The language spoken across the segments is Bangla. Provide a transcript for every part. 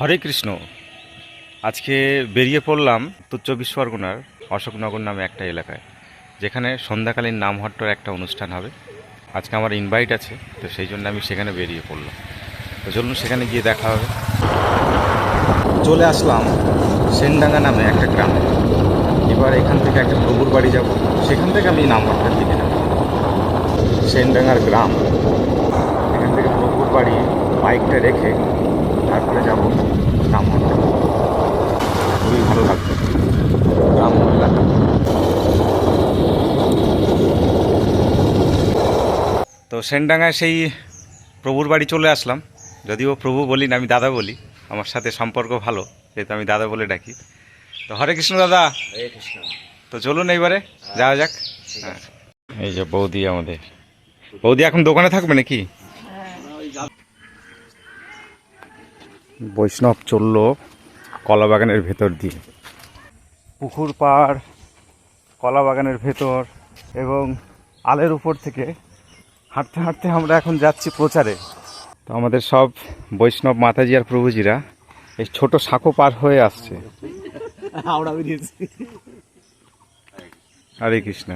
হরে কৃষ্ণ। আজকে বেরিয়ে পড়লাম উত্তর চব্বিশ পরগনার অশোকনগর নামে একটা এলাকায়, যেখানে সন্ধ্যাকালীন নামহট্টর একটা অনুষ্ঠান হবে। আজকে আমার ইনভাইট আছে, তো সেই জন্য আমি সেখানে বেরিয়ে পড়লাম। তো চলুন সেখানে গিয়ে দেখা হবে। চলে আসলাম সেনডাঙ্গা নামে একটা গ্রামে। এবার এখান থেকে একটা প্রভুর বাড়ি যাব, সেখান থেকে আমি নামহট্টার দিকে যাব। সেনডাঙ্গার গ্রাম। এখান থেকে প্রভুর বাড়ি বাইকটা রেখে তারপরে যাব খুবই ভালো লাগবে। গ্রাম এলাকা তো সেনডাঙ্গায় সেই প্রভুর বাড়ি চলে আসলাম। যদিও প্রভু বলি না আমি দাদা বলি। আমার সাথে সম্পর্ক ভালো যেহেতু আমি দাদা বলে ডাকি। তো হরে কৃষ্ণ দাদা। হরে কৃষ্ণ। তো চলুন এইবারে যাওয়া যাক। হ্যাঁ। এই যে বৌদি আমাদের। বৌদি এখন দোকানে থাকবে নাকি? বৈষ্ণব চলল কলা বাগানের ভেতর দিয়ে। পুকুর পাড় কলা বাগানের ভেতর এবং আলের উপর থেকে হাঁটতে হাঁটতে আমরা এখন যাচ্ছি প্রচারে। তো আমাদের সব বৈষ্ণব মাতাজি আর প্রভুজিরা এই ছোট সাঁকো পার হয়ে আসছে। হরে কৃষ্ণ।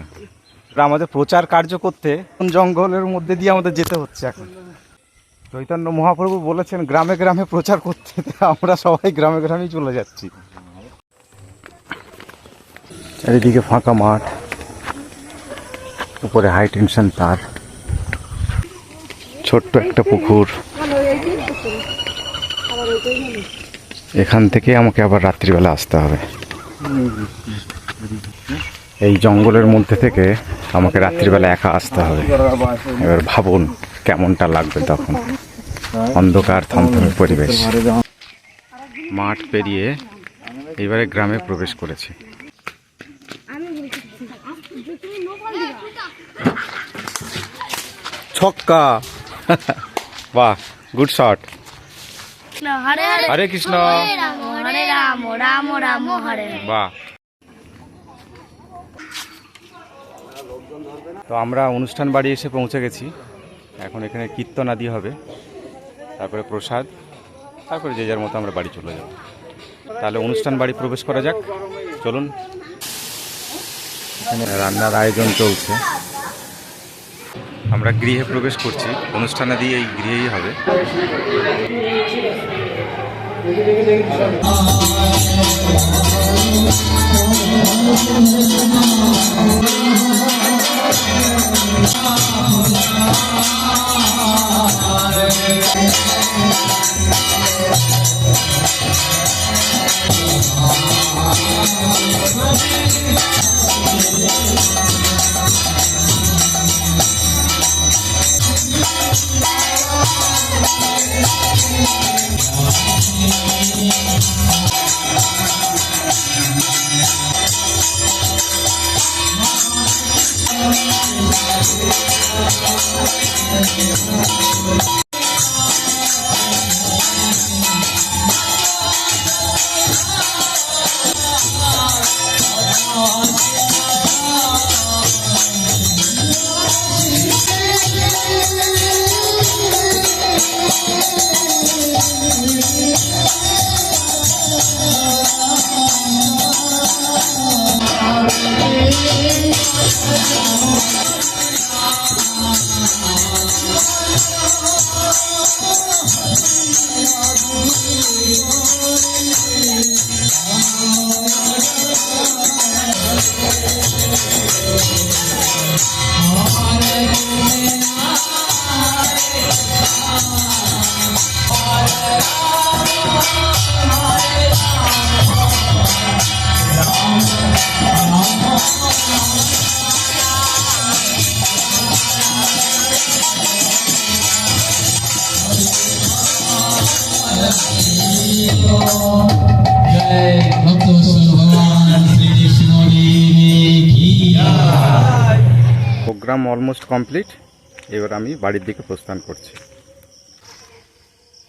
আমাদের প্রচার কার্য করতে জঙ্গলের মধ্যে দিয়ে আমাদের যেতে হচ্ছে এখন? চৈতন্য মহাপ্রভু বলেছেন, গ্রামে গ্রামে প্রচার করতে আমরা সবাই গ্রামে গ্রামেই চলে যাচ্ছি। চারিদিকে ফাঁকা মাঠ, উপরে হাই টেনশন তার। ছোট্ট একটা পুকুর। এখান থেকে আমাকে আবার রাত্রিবেলা আসতে হবে। এই জঙ্গলের মধ্যে থেকে আমাকে রাত্রিবেলা একা আসতে হবে। এবার ভাবুন। কেমনটা লাগবে তখন? অন্ধকার থমথমে পরিবেশ। মাঠ পেরিয়ে এবারে গ্রামে প্রবেশ করেছি। ছক্কা। বাহ গুড শট হরে কৃষ্ণ। হরে রাম রাম রাম রাম হরে হরে। বাহ। তো আমরা অনুষ্ঠান বাড়ি এসে পৌঁছে গেছি। এখন এখানে কীর্তন আদি হবে, তারপরে প্রসাদ, তারপরে যে যার মতো আমরা বাড়ি চলে যাব। তাহলে অনুষ্ঠান বাড়ি প্রবেশ করা যাক, চলুন। এখানে রান্নার আয়োজন চলছে। আমরা গৃহে প্রবেশ করছি অনুষ্ঠান আদি এই গৃহেই হবে। Thank you. Thank you. よし。program almost complete এবার আমি বাড়ির দিকে প্রস্থান করছি।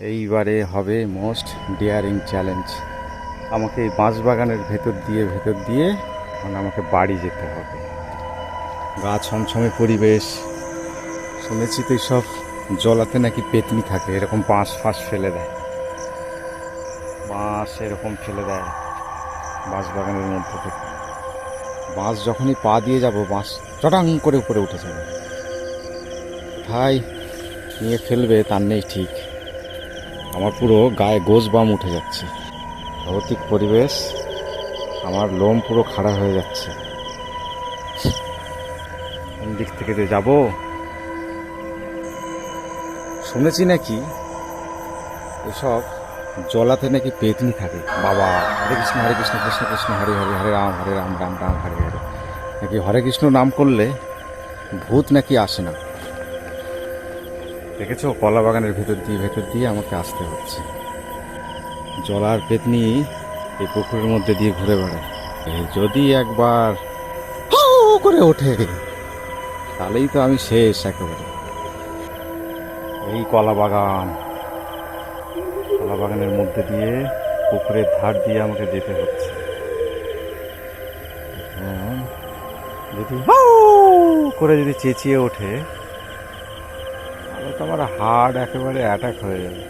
এইবারে হবে মোস্ট ডিয়ারিং চ্যালেঞ্জ আমাকে এই বাঁশবাগানের ভেতর দিয়ে ভেতর দিয়ে মানে আমাকে বাড়ি যেতে হবে। গা ছমছমে পরিবেশ। শুনেছি তো সব জলাতে নাকি পেতনি থাকে, এরকম বাঁশ ফাঁস ফেলে দেয়। বাঁশ এরকম ফেলে দেয় বাঁশ বাগানের মধ্যে থেকে। বাঁশ যখনই পা দিয়ে যাব, বাঁশ চটাং করে উপরে উঠে যাবে। ভাই নিয়ে ফেলবে তার নেই ঠিক। আমার পুরো গায়ে গোজ বাম উঠে যাচ্ছে। ভৌতিক পরিবেশ। আমার লোম পুরো খাড়া হয়ে যাচ্ছে। কোন দিক থেকে যে যাব? শুনেছি নাকি এসব জলাতে নাকি পেতনি থাকে। বাবা, হরে কৃষ্ণ হরে কৃষ্ণ কৃষ্ণ কৃষ্ণ, হরে হরে হরে রাম হরে রাম রাম রাম, হরে হরে। নাকি হরে কৃষ্ণ নাম করলে ভূত নাকি আসে না? দেখেছ কলা বাগানের ভেতর দিয়ে ভেতর দিয়ে আমাকে আসতে হচ্ছে। জলার পেতনি এই পুকুরের মধ্যে দিয়ে ঘুরে বেড়ায়। যদি একবার করে ওঠে। তাহলেই তো আমি শেষ একেবারে। এই কলা বাগান কলা বাগানের মধ্যে দিয়ে পুকুরের ধার দিয়ে আমাকে যেতে হচ্ছে। যদি করে যদি চেঁচিয়ে ওঠে তাহলে তো আমার হার্ট একেবারে অ্যাটাক হয়ে যাবে।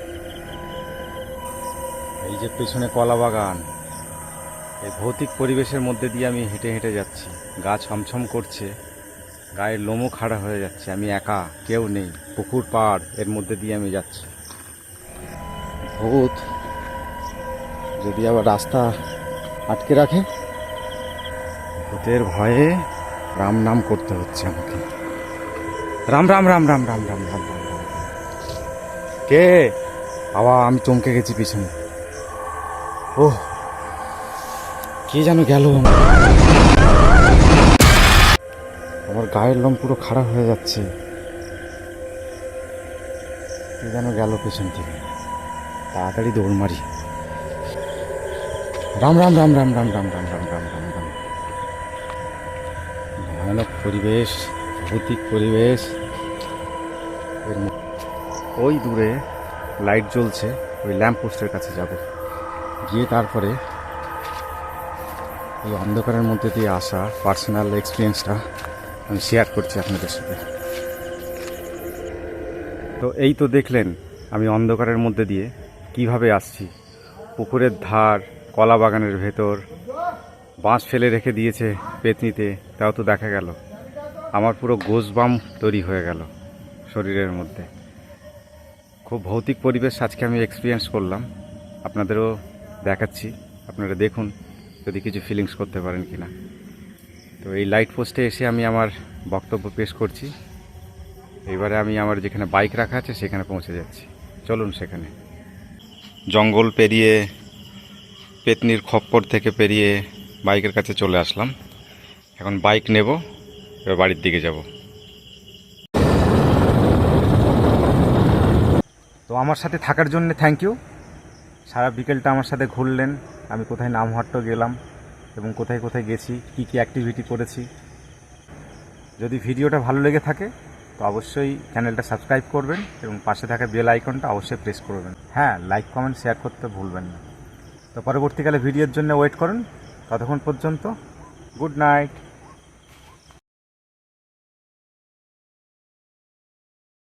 এই যে পেছনে কলা বাগান এই ভৌতিক পরিবেশের মধ্যে দিয়ে আমি হেঁটে হেঁটে যাচ্ছি। গা ছমছম করছে, গায়ের লোমও খাড়া হয়ে যাচ্ছে, আমি একা, কেউ নেই, পুকুর পাড় এর মধ্যে দিয়ে আমি যাচ্ছি। ভূত, যদি আবার রাস্তা আটকে রাখে? ভূতের ভয়ে রাম নাম করতে হচ্ছে আমাকে। রাম রাম রাম রাম রাম রাম রাম রাম কে? বাবা, আমি চমকে গেছি পিছনে। ও কে যেন গেল আমার গায়ের লোম পুরো খারাপ হয়ে যাচ্ছে কে যেন গেল পেছন থেকে তাড়াতাড়ি দৌড় মারি রাম রাম রাম রাম রাম রাম রাম রাম রাম রাম রাম ভয়ানক পরিবেশ ভৌতিক পরিবেশ ওই দূরে লাইট জ্বলছে ওই ল্যাম্প পোস্টের কাছে যাব গিয়ে তারপরে এই অন্ধকারের মধ্যে দিয়ে আসা পার্সোনাল এক্সপিরিয়েন্সটা আমি শেয়ার করছি আপনাদের সাথে। তো এই তো দেখলেন আমি অন্ধকারের মধ্যে দিয়ে কীভাবে আসছি। পুকুরের ধার, কলা বাগানের ভেতর, বাঁশ ফেলে রেখে দিয়েছে পেতনিতে, তাও তো দেখা গেল। আমার পুরো গোসবাম তৈরি হয়ে গেল শরীরের মধ্যে। খুব ভৌতিক পরিবেশ আজকে আমি এক্সপিরিয়েন্স করলাম। আপনাদেরও দেখাচ্ছি, আপনারা দেখুন। যদি কিছু ফিলিংস করতে পারেন কি না তো এই লাইট পোস্টে এসে আমি আমার বক্তব্য পেশ করছি। এবারে আমি আমার যেখানে বাইক রাখা আছে, সেখানে পৌঁছে যাচ্ছি। চলুন সেখানে। জঙ্গল পেরিয়ে, পেতনির খপ্পর থেকে পেরিয়ে বাইকের কাছে চলে আসলাম। এখন বাইক নেব, এবার বাড়ির দিকে যাব। তো আমার সাথে থাকার জন্য থ্যাংক ইউ সারা বিকেলটা আমার সাথে ঘুরলেন। আমি কোথায় নামহাট্ট গেলাম এবং কোথায় কোথায় গেছি, কি কি অ্যাক্টিভিটি করেছি। যদি ভিডিওটা ভালো লেগে থাকে, তো অবশ্যই চ্যানেলটা সাবস্ক্রাইব করবেন এবং পাশে থাকা বেল আইকনটা অবশ্যই প্রেস করবেন। হ্যাঁ লাইক কমেন্ট শেয়ার করতে ভুলবেন না। তো পরবর্তীকালে ভিডিওর জন্য ওয়েট করুন। ততক্ষণ পর্যন্ত গুড নাইট